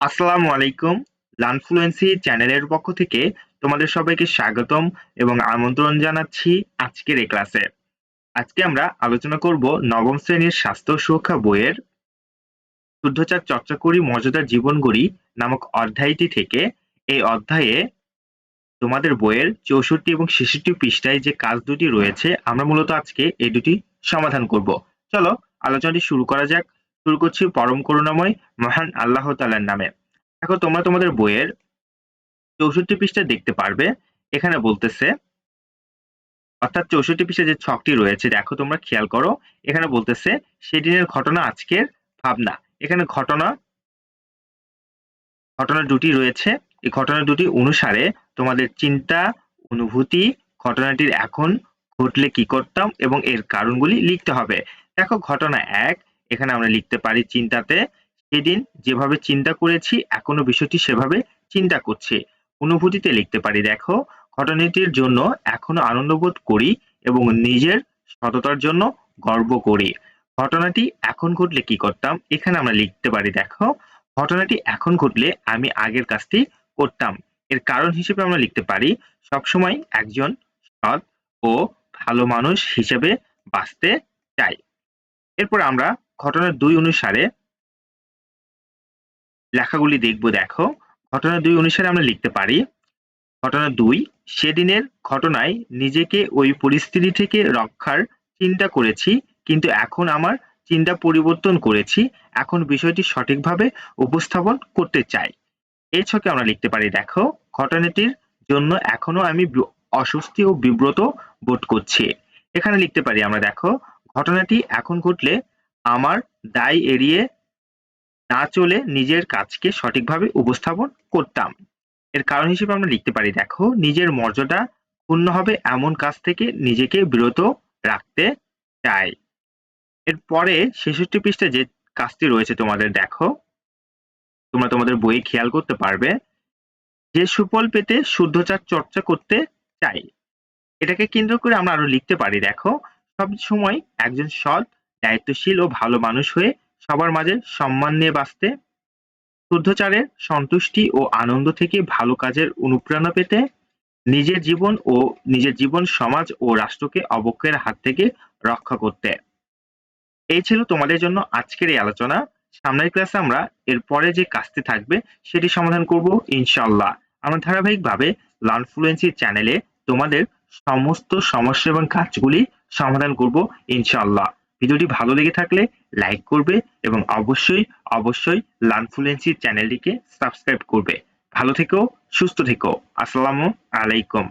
আসসালামু আলাইকুম। লানফ্লুয়েন্সি চ্যানেলের পক্ষ থেকে তোমাদের সবাইকে স্বাগতম এবং আমন্ত্রণ জানাচ্ছি আজকের এই ক্লাসে। আজকে আমরা আলোচনা করব নবম শ্রেণির স্বাস্থ্য সুরক্ষা বইয়ের শুদ্ধচার চর্চা করি মর্যাদার জীবন গড়ি নামক অধ্যায়টি থেকে এই অধ্যায়ে তোমাদের বইয়ের চৌষট্টি এবং ছেষট্টি পৃষ্ঠায় যে কাজ দুটি রয়েছে, আমরা মূলত আজকে এই দুটি সমাধান করব। চলো আলোচনাটি শুরু করা যাক। শুরু করছি পরম করুণাময়, মহান আল্লাহ তালার নামে। দেখো, তোমরা তোমাদের বইয়ের চৌষট্টি পৃষ্ঠা দেখতে পারবে। এখানে বলতেছে, অর্থাৎ চৌষট্টি পৃষ্ঠা যে ছকটি রয়েছে, দেখো তোমরা খেয়াল করো, এখানে বলতেছে, সেদিনের ঘটনা আজকের ভাবনা। এখানে ঘটনা ঘটনা দুটি রয়েছে। এই ঘটনা দুটি অনুসারে তোমাদের চিন্তা, অনুভূতি, ঘটনাটির এখন ঘটলে কি করতাম এবং এর কারণগুলি লিখতে হবে। দেখো, ঘটনা এক এখানে আমরা লিখতে পারি চিন্তাতে, সেদিন যেভাবে চিন্তা করেছি, এখনও বিষয়টি সেভাবে চিন্তা করছে। অনুভূতিতে লিখতে পারি, দেখো, ঘটনাটির জন্য এখনও আনন্দ বোধ করি এবং নিজের সততার জন্য গর্ব করি। ঘটনাটি এখন ঘটলে কি করতাম? এখানে আমরা লিখতে পারি, দেখো, ঘটনাটি এখন ঘটলে আমি আগের কাজটি করতাম। এর কারণ হিসেবে আমরা লিখতে পারি, সবসময় একজন সৎ ও ভালো মানুষ হিসেবে বাঁচতে চাই। এরপর আমরা ঘটনা দুই অনুসারে লেখাগুলি দেখব, দেখো। ঘটনা দুই অনুসারে আমরা লিখতে পারি ঘটনা দুই, সেদিনের ঘটনায় নিজেকে ওই পরিস্থিতি থেকে রক্ষার চিন্তা করেছি, কিন্তু এখন আমার চিন্তা পরিবর্তন করেছি, এখন বিষয়টি সঠিকভাবে উপস্থাপন করতে চাই। এর ছকে আমরা লিখতে পারি, দেখো, ঘটনাটির জন্য এখনও আমি অস্বস্তি ও বিব্রত বোধ করছি। এখানে লিখতে পারি আমরা, দেখো, ঘটনাটি এখন ঘটলে আমার দায় এড়িয়ে না চলে নিজের কাজকে সঠিকভাবে উপস্থাপন করতাম। এর কারণ হিসেবে আমরা লিখতে পারি, দেখো, নিজের মর্যাদা ক্ষুণ্ণ হবে এমন কাজ থেকে নিজেকে বিরত রাখতে চাই। এরপরে ছেষট্টি পৃষ্ঠায় যে কাজটি রয়েছে তোমাদের, দেখো, তোমরা তোমাদের বইয়ে খেয়াল করতে পারবে, যে সুফল পেতে শুদ্ধচার চর্চা করতে চাই। এটাকে কেন্দ্র করে আমরা আরও লিখতে পারি, দেখো, সব সময় একজন সৎ দায়িত্বশীল ও ভালো মানুষ হয়ে সবার মাঝে সম্মান নিয়ে বাঁচতে শুদ্ধচারের সন্তুষ্টি ও আনন্দ থেকে ভালো কাজের অনুপ্রেরণা পেতে, নিজের জীবন ও নিজের জীবন সমাজ ও রাষ্ট্রকে অবক্ষয়ের হাত থেকে রক্ষা করতে। এই ছিল তোমাদের জন্য আজকের এই আলোচনা। সামনের ক্লাসে আমরা এরপরে যে কাজটি থাকবে সেটি সমাধান করব ইনশাল্লাহ আমরা ধারাবাহিকভাবে লার্নফ্লুয়েন্সি চ্যানেলে তোমাদের সমস্ত সমস্যা এবং কাজগুলি সমাধান করব ইনশাল্লাহ ভিডিওটি ভালো লেগে থাকলে লাইক করবে এবং অবশ্যই অবশ্যই লানফুলেন্সি চ্যানেলটিকে সাবস্ক্রাইব করবে। ভালো থেকো, সুস্থ থেকো। আসসালামু আলাইকুম।